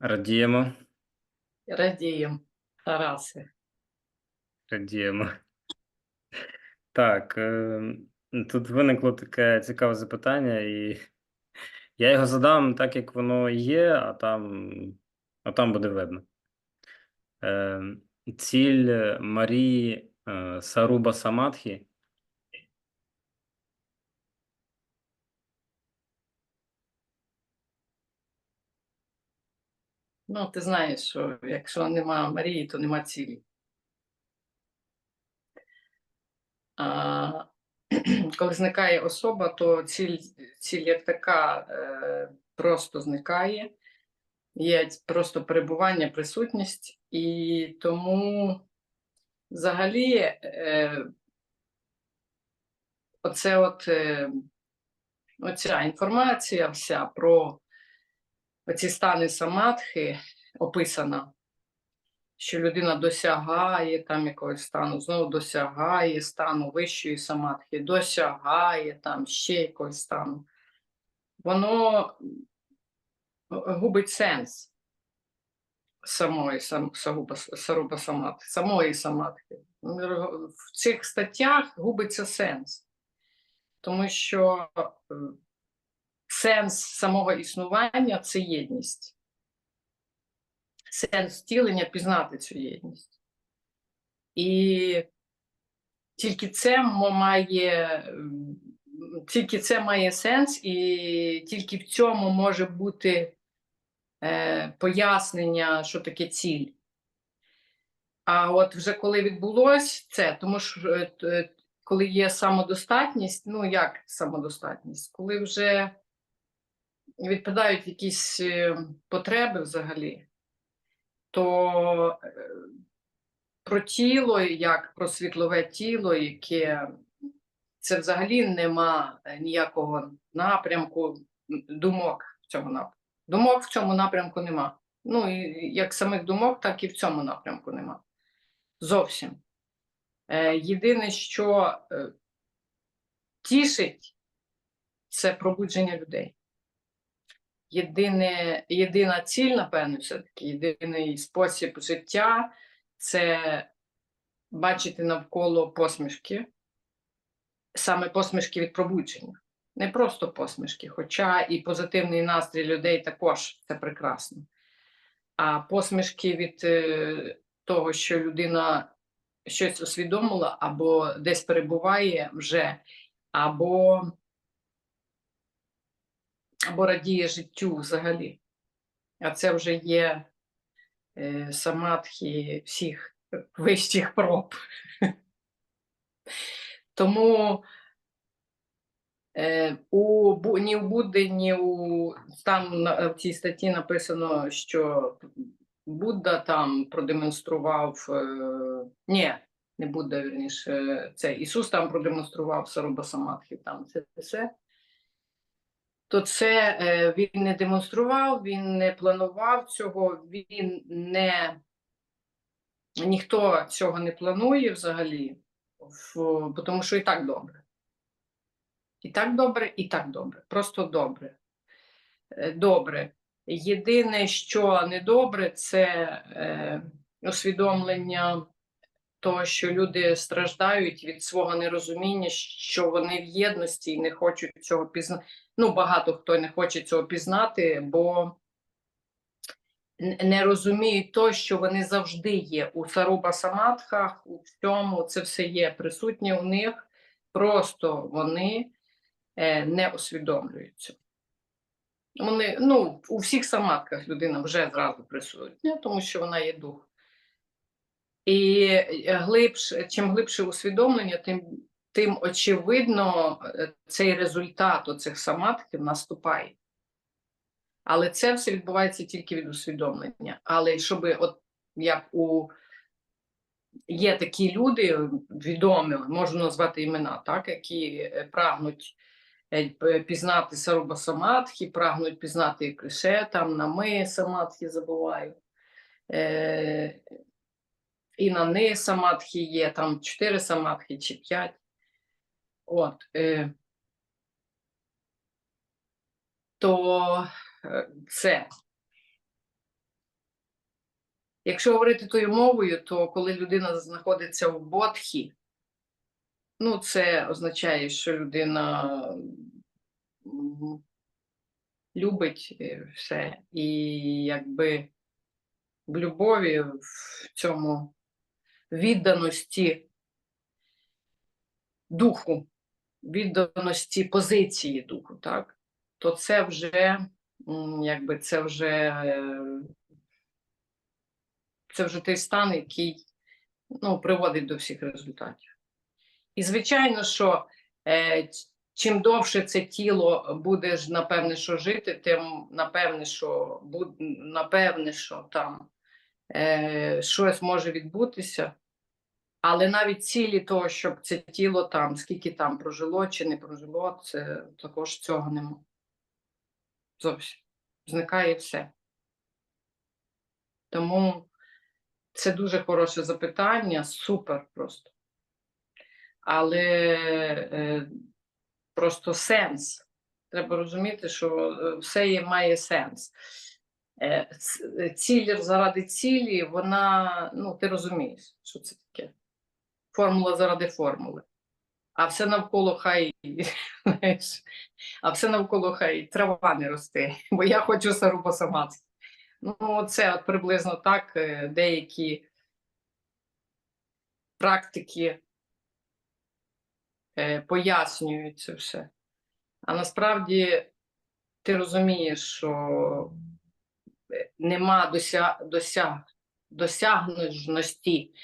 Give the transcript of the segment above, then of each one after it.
Радіємо, Радіємо, Тарасе. радіємо. Так, е, тут виникло таке цікаве запитання, і я його задам так, як воно є, а там, а там буде видно. Е, Ціль Марії е, Саруба Самадхі Ну, ти знаєш, що якщо нема Марії, то нема цілі. А, коли зникає особа, то ціль, ціль як така е, просто зникає. Є просто перебування, присутність, і тому взагалі е, оце от, е, оця інформація вся про оці стани самадхи описана, що людина досягає там якогось стану, знову досягає стану вищої самадхи, досягає там ще якогось стану. Воно губить сенс самої сам, саруба самадхи, самої самадхи. В цих статтях губиться сенс, тому що е, сенс самого існування це єдність. Сенс втілення пізнати цю єдність. І тільки це має, тільки це має сенс, і тільки в цьому може бути е, пояснення, що таке ціль. А от вже коли відбулось це, тому що е, е, коли є самодостатність, ну як самодостатність, коли вже відпадають якісь е, потреби взагалі, то е, про тіло, як про світлове тіло, яке це взагалі нема ніякого напрямку, думок в цьому напрямку. Думок в цьому напрямку нема. Ну, і як самих думок, так і в цьому напрямку нема. Зовсім. Е, Єдине, що е, тішить, це пробудження людей єдине, єдина ціль, напевно, все-таки єдиний спосіб життя це бачити навколо посмішки, саме посмішки від пробудження. Не просто посмішки, хоча і позитивний настрій людей також це прекрасно. А посмішки від е, того, що людина щось усвідомила, або десь перебуває вже, або або радіє життю взагалі. А це вже є е, самадхи всіх вищих проб. Тому е, у, ні в Будди, ні у там в цій статті написано, що Будда там продемонстрував, е, ні, не Будда, вірніше, це Ісус там продемонстрував Саруба Самадхи, там це все то це е, він не демонстрував, він не планував цього, він не ніхто цього не планує взагалі, тому що і так добре. І так добре, і так добре. Просто добре. Е, добре. Єдине, що недобре, це е, усвідомлення того, що люди страждають від свого нерозуміння, що вони в єдності і не хочуть цього пізнати. Ну, багато хто не хоче цього пізнати, бо не розуміють то, що вони завжди є у Саруба Самадхах, у всьому це все є присутнє у них, просто вони е, не усвідомлюються. Вони, ну, У всіх самадках людина вже зразу присутня, тому що вона є дух. І е, глибше, чим глибше усвідомлення, тим тим очевидно е, цей результат оцих самадхів наступає. Але це все відбувається тільки від усвідомлення. Але щоб, от як у є такі люди відомі, можу назвати імена, так, які е, прагнуть пізнати Саруба Самадхи, прагнуть пізнати Крише, там нами Самадхи забуваю. І на неї самадхи є, там чотири самадхи чи п'ять. От, е, то е, це. Якщо говорити тою мовою, то коли людина знаходиться в бодхі, ну це означає, що людина любить е, все. І якби в любові, в цьому відданості духу, відданості позиції духу, так? То це вже, якби це вже, це вже той стан, який ну, приводить до всіх результатів. І звичайно, що е, чим довше це тіло буде ж, напевне, що жити, тим напевне, що буд, напевне, що там е, щось може відбутися. Але навіть цілі того, щоб це тіло там, скільки там прожило чи не прожило, це також цього нема. Зовсім. Зникає все. Тому це дуже хороше запитання, супер просто. Але е, просто сенс. Треба розуміти, що е, все є, має сенс. Е, е, Ціль заради цілі, вона, ну, ти розумієш, що це таке. Формула заради формули. А все навколо хай, знаєш, а все навколо хай трава не росте, бо я хочу сарубо сама. Ну, це от приблизно так е, деякі практики пояснюють це все. А насправді ти розумієш, що нема дося, досяг, досягненості,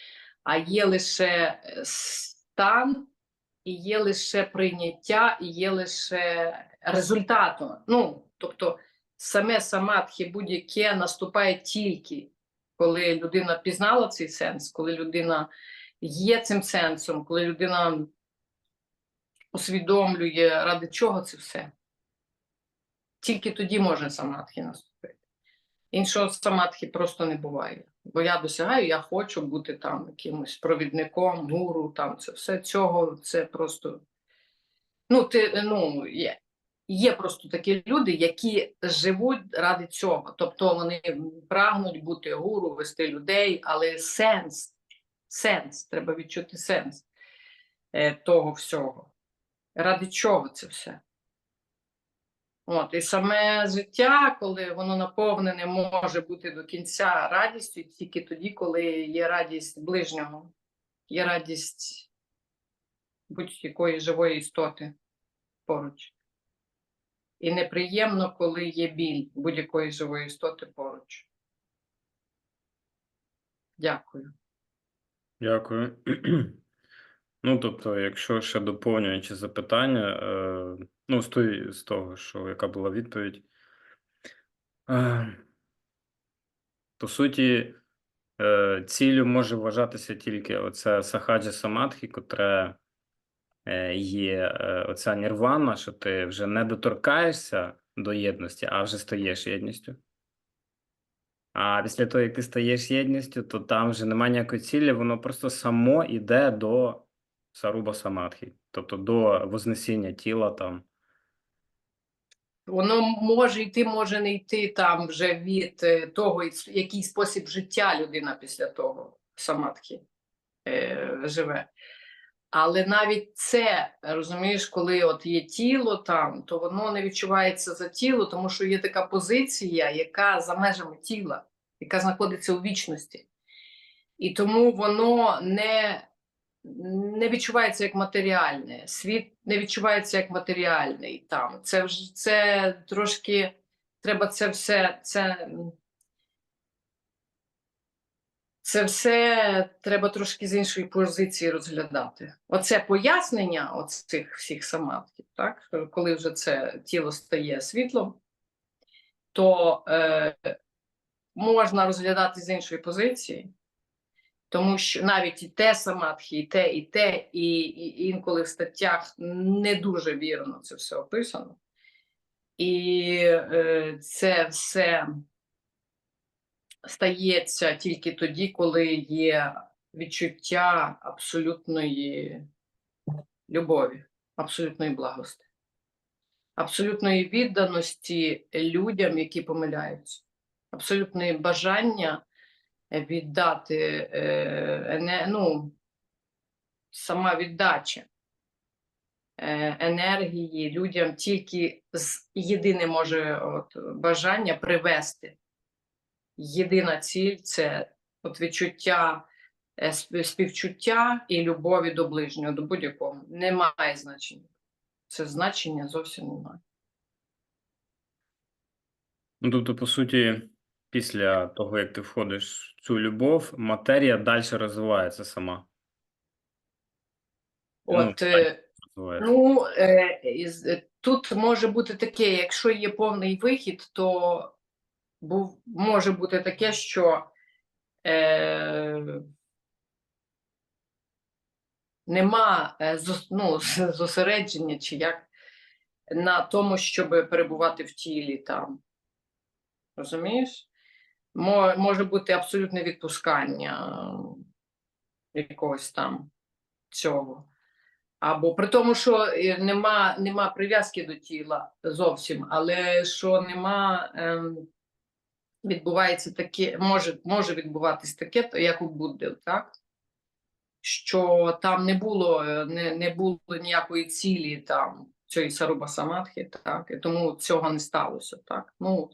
а є лише стан, і є лише прийняття, і є лише результатом. Ну, тобто, саме самадхи будь-яке наступає тільки, коли людина пізнала цей сенс, коли людина є цим сенсом, коли людина усвідомлює, ради чого це все. Тільки тоді може самадхи наступити. Іншого самадхи просто не буває. Бо я досягаю, я хочу бути там якимось провідником, гуру, там це все цього, це просто. Ну, ти, ну, є, є просто такі люди, які живуть ради цього. Тобто вони прагнуть бути гуру, вести людей, але сенс, сенс, треба відчути сенс е, того всього. Ради чого це все? От, і саме життя, коли воно наповнене, може бути до кінця радістю тільки тоді, коли є радість ближнього, є радість будь-якої живої істоти поруч. І неприємно, коли є біль будь-якої живої істоти поруч. Дякую. Дякую. Ну, тобто, якщо ще доповнюючи запитання, е, ну, з, тої, з того, що яка була відповідь, е, по суті, е, ціллю може вважатися тільки оце сахаджа самадхі, котре е, є е, оця нірвана, що ти вже не доторкаєшся до єдності, а вже стаєш єдністю. А після того, як ти стаєш єдністю, то там вже немає ніякої цілі, воно просто само йде до Саруба Самадхі, тобто до вознесіння тіла там. Воно може йти, може не йти там вже від е, того, який спосіб життя людина після того самадхи е, живе. Але навіть це, розумієш, коли от є тіло там, то воно не відчувається за тіло, тому що є така позиція, яка за межами тіла, яка знаходиться у вічності. І тому воно не, не відчувається як матеріальне. Світ не відчувається як матеріальний там. Це вже це трошки треба це все. Це, це все треба трошки з іншої позиції розглядати. Оце пояснення оцих всіх самадхів, так? коли вже це тіло стає світлом, то е, можна розглядати з іншої позиції, тому що навіть і те самадхи, і те, і те, і, і інколи в статтях не дуже вірно це все описано. І е, це все стається тільки тоді, коли є відчуття абсолютної любові, абсолютної благости, абсолютної відданості людям, які помиляються, абсолютне бажання віддати е, ну, сама віддача е, енергії людям тільки з єдине може от, бажання привести. Єдина ціль це от відчуття е, співчуття і любові до ближнього, до будь-якого. Немає значення. Це значення зовсім немає. Ну, тобто, по суті, після того, як ти входиш в цю любов, матерія далі розвивається сама. Ну, От, е. Ну, е, тут може бути таке, якщо є повний вихід, то був, може бути таке, що е, нема ну, зосередження чи як на тому, щоб перебувати в тілі там. Розумієш? Мо- Може бути абсолютне відпускання якогось там цього. Або при тому, що е, нема, нема прив'язки до тіла зовсім, але що нема, ем, відбувається таке, може, може відбуватись таке, то як у Будди, так? Що там не було, е, не, не було ніякої цілі там цієї Саруба Самадхи, так, і тому цього не сталося, так. Ну,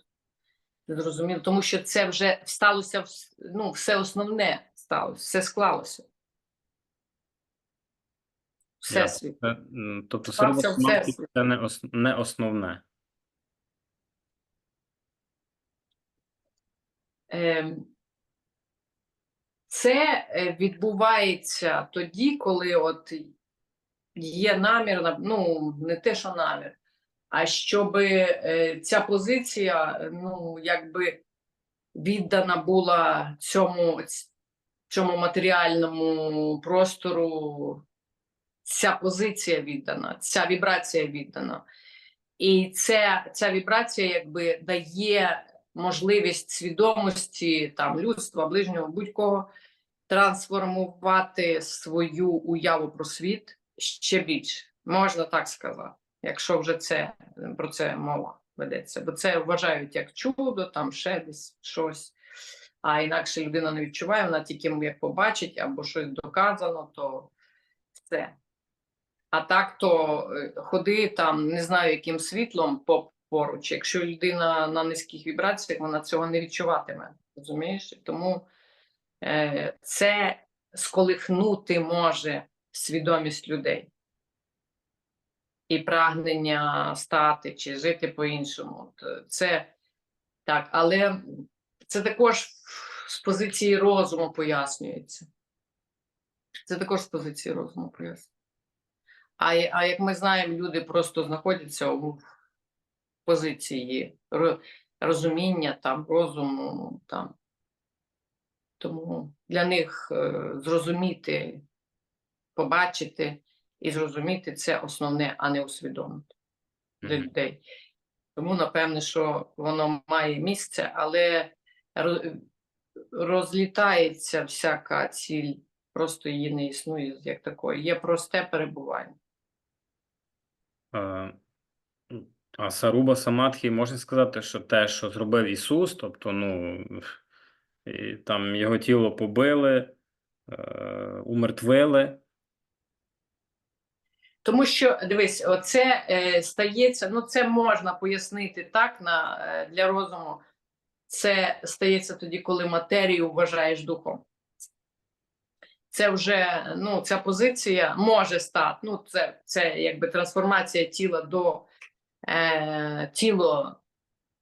зрозуміло, тому що це вже сталося, ну, все основне сталося, все склалося. Всесвіт. Це, тобто, Стався серед всесвіт. це не, ос, не основне. Ем, Це е, відбувається тоді, коли от є намір, на- ну не те, що намір, а щоб ця позиція, е, ну якби віддана була цьому, цьому матеріальному простору, ця позиція віддана, ця вібрація віддана. І це, ця вібрація якби дає можливість свідомості там, людства, ближнього, будь-кого трансформувати свою уяву про світ ще більше. Можна так сказати, якщо вже це, про це мова ведеться. Бо це вважають як чудо, там ще десь щось. А інакше людина не відчуває, вона тільки як побачить або щось доказано, то все. А так то е, ходи там, не знаю, яким світлом по- поруч. Якщо людина на низьких вібраціях, вона цього не відчуватиме. Розумієш? Тому е, це сколихнути може свідомість людей і прагнення стати чи жити по-іншому. Е, Це так, але це також з позиції розуму пояснюється. Це також з позиції розуму пояснюється. А, а як ми знаємо, люди просто знаходяться у позиції розуміння, там, розуму. Там. Тому для них е, зрозуміти, побачити і зрозуміти це основне, а не усвідомити для людей. Тому, напевне, що воно має місце, але розлітається всяка ціль, просто її не існує як такої. Є просте перебування. Е, А Саруба Самадхі можна сказати, що те, що зробив Ісус, тобто, ну, і там його тіло побили, е, умертвили. Тому що дивись, оце е, стається, ну це можна пояснити так на, е, для розуму. Це стається тоді, коли матерію вважаєш духом. Це вже ну, ця позиція може стати. Ну, це, це якби трансформація тіла до е, тіло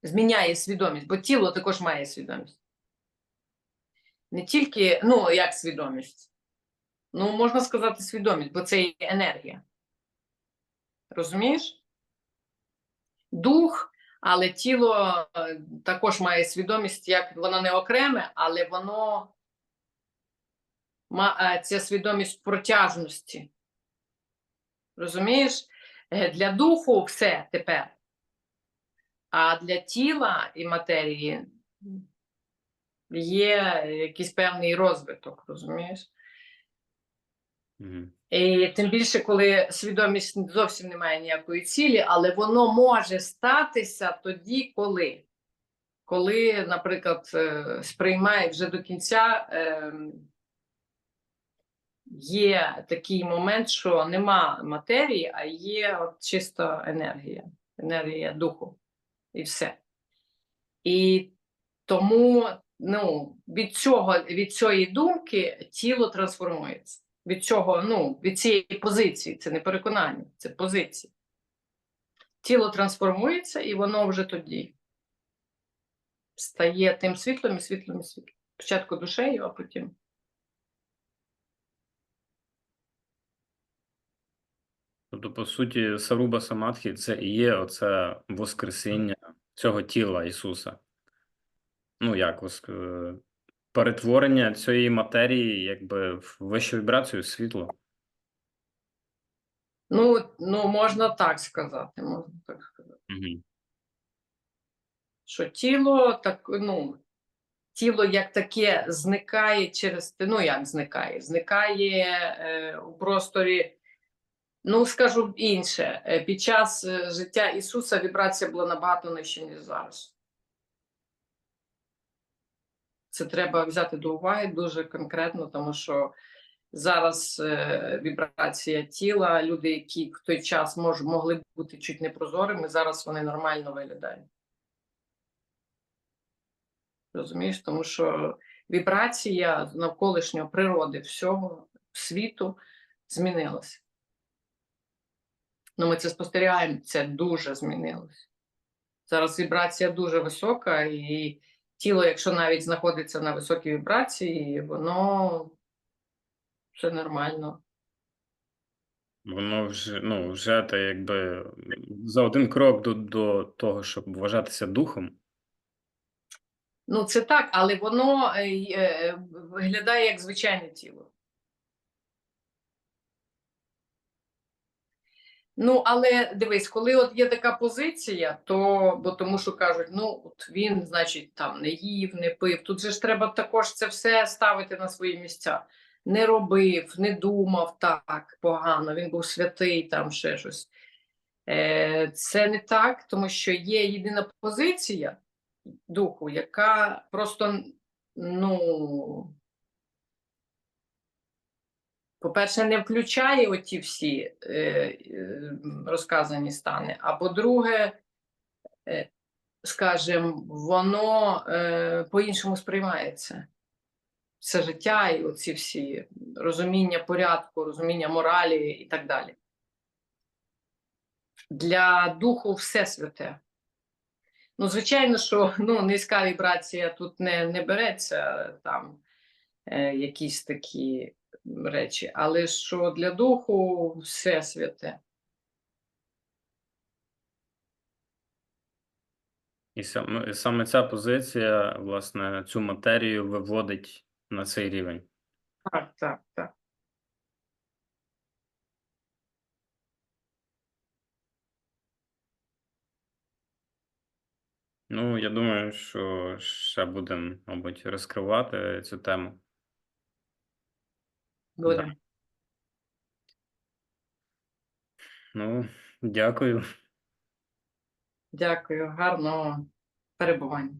зміняє свідомість, бо тіло також має свідомість. Не тільки, ну, як свідомість. Ну, можна сказати, свідомість, бо це є енергія. Розумієш? Дух, але тіло е, також має свідомість, як воно не окреме, але воно е, ця свідомість протяжності. Розумієш? Е, Для духу все тепер. А для тіла і матерії є якийсь певний розвиток, розумієш? Мгм. І тим більше, коли свідомість зовсім не має ніякої цілі, але воно може статися тоді, коли. коли, наприклад, е, сприймає вже до кінця, ем, є такий момент, що нема матерії, а є от чисто енергія, енергія духу і все. І тому ну, від цього, від цієї думки тіло трансформується. Від цього, ну, від цієї позиції, це не переконання, це позиція. Тіло трансформується, і воно вже тоді стає тим світлом і світлом і світлом. Спочатку душею, а потім. Тобто, по суті, Саруба Самадхі це і є оце воскресіння цього тіла Ісуса. Ну, як воск... перетворення цієї матерії, якби в вищу вібрацію світло. Ну, ну, можна так сказати, можна так сказати. Угу. Що тіло так, ну, тіло як таке зникає через ну як зникає? Зникає е, у просторі. Ну, скажу інше, е, під час е, життя Ісуса вібрація була набагато нижча, ніж зараз. Це треба взяти до уваги дуже конкретно, тому що зараз е, вібрація тіла, люди, які в той час мож, могли бути чуть непрозорими, зараз вони нормально виглядають. Розумієш, тому що вібрація навколишньої природи всього світу змінилася. Ну, ми це спостерігаємо, це дуже змінилося. Зараз вібрація дуже висока, і тіло, якщо навіть знаходиться на високій вібрації, воно все нормально. Воно вже, ну, вже та якби за один крок до, до того, щоб вважатися духом. Ну, це так, але воно е, е, виглядає як звичайне тіло. Ну, але дивись, коли от є така позиція, то бо тому що кажуть, ну от він, значить, там не їв, не пив. Тут же ж треба також це все ставити на свої місця. Не робив, не думав так погано, він був святий, там ще щось. Е, це не так, тому що є єдина позиція духу, яка просто, ну, по-перше, не включає оті всі е, е, розказані стани. А по-друге, е, скажімо, воно е, по-іншому сприймається. Все життя і оці всі розуміння порядку, розуміння моралі і так далі. Для духу все святе. Ну, звичайно, що ну, низька вібрація тут не, не береться там е, якісь такі речі, але що для духу все святе. І саме, саме ця позиція, власне, цю матерію виводить на цей рівень. Так, так, так. Ну, я думаю, що ще будемо, мабуть, розкривати цю тему. Будемо. Ну, дякую. Дякую, гарного перебування.